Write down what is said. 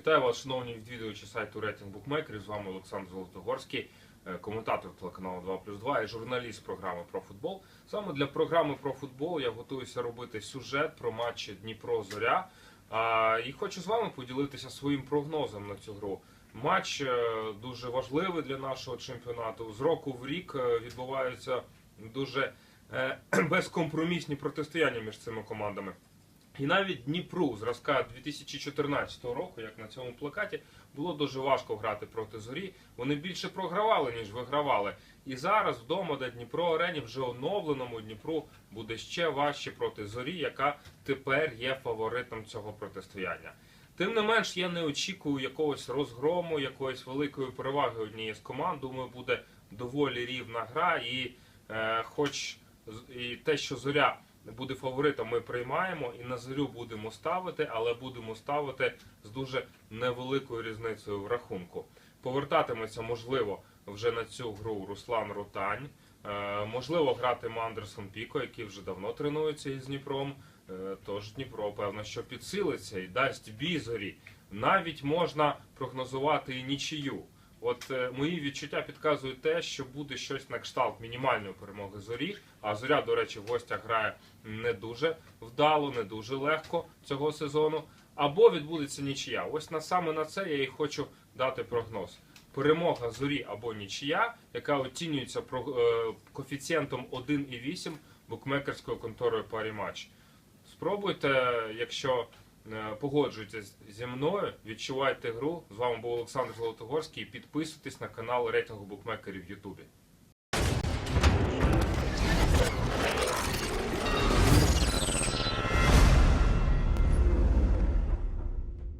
Вітаю вас, шановні відвідувачі сайту рейтинг букмекерів. З вами Олександр Золотогорський, е, коментатор телеканалу 2 плюс 2 і журналіст програми про футбол. Саме для програми про футбол я готуюся робити сюжет про матчі Дніпро Зоря. І хочу з вами поділитися своїм прогнозом на цю гру. Матч е, дуже важливий для нашого чемпіонату. З року в рік е, відбуваються дуже безкомпромісні протистояння між цими командами. І навіть Дніпру зразка 2014 року, як на цьому плакаті, було дуже важко грати проти зорі. Вони більше програвали, ніж вигравали. І зараз вдома, де Дніпро Арені, вже оновленому Дніпру буде ще важче проти зорі, яка тепер є фаворитом цього протистояння. Тим не менш, я не очікую якогось розгрому, якоїсь великої переваги однієї з команд. Думаю, буде доволі рівна гра, і е, хоч і те, що зоря буде фаворитом, ми приймаємо і на зорю будемо ставити, але будемо ставити з дуже невеликою різницею в рахунку. Повертатиметься, можливо, вже на цю гру Руслан Рутань. Е, можливо, гратиме Андерсон Піко, який вже давно тренується із Дніпром. Е, Тож Дніпро, певно, що підсилиться і дасть бій зорі. Навіть можна прогнозувати і нічию. От е, мої відчуття підказують те, що буде щось на кшталт мінімальної перемоги зорі. А зоря, до речі, в гостях грає не дуже вдало, не дуже легко цього сезону. Або відбудеться нічия. Ось на саме на це я і хочу дати прогноз. Перемога зорі або нічия, яка оцінюється про- е, коефіцієнтом 1,8 букмекерською конторою Паріматч. Спробуйте, якщо е, погоджуєтесь зі мною, відчувайте гру. З вами був Олександр Золотогорський. Підписуйтесь на канал рейтингу букмекерів в Ютубі.